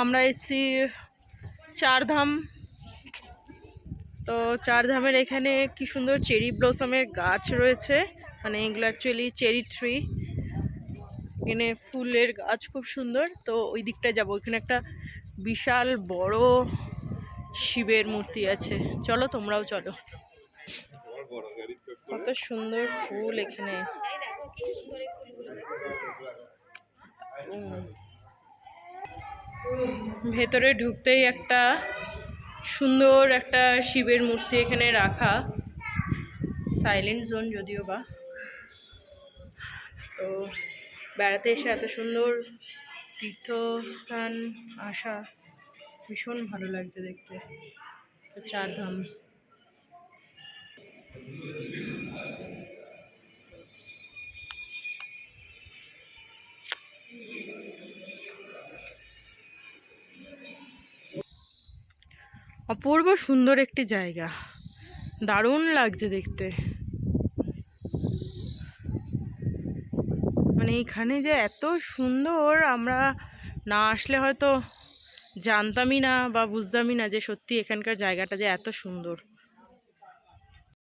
আমরা এসেছি চারধাম। তো চারধামের এখানে কি সুন্দর চেরি ব্লসমের গাছ রয়েছে। মানে এগুলো অ্যাকচুয়ালি চেরি ট্রি এখানে ফুলের গাছ খুব সুন্দর। তো ওই দিকটায় যাব। ওইখানে একটা বিশাল বড় শিবের মূর্তি আছে। চলো তোমরাও চলো। কত সুন্দর ফুল এখানে। ভেতরে ঢুকতেই একটা সুন্দর একটা শিবের মূর্তি এখানে রাখা। সাইলেন্ট জোন যদিও বা। তো বেড়াতে এসে এত সুন্দর তীর্থস্থান আসা ভীষণ ভালো লাগছে দেখতে। চার চারধাম। অপূর্ব সুন্দর একটি জায়গা। দারুণ লাগছে দেখতে। মানে এখানে যে এত সুন্দর আমরা না আসলে হয়তো জানতামই না বা বুঝতামই না যে সত্যি এখানকার জায়গাটা যে এত সুন্দর।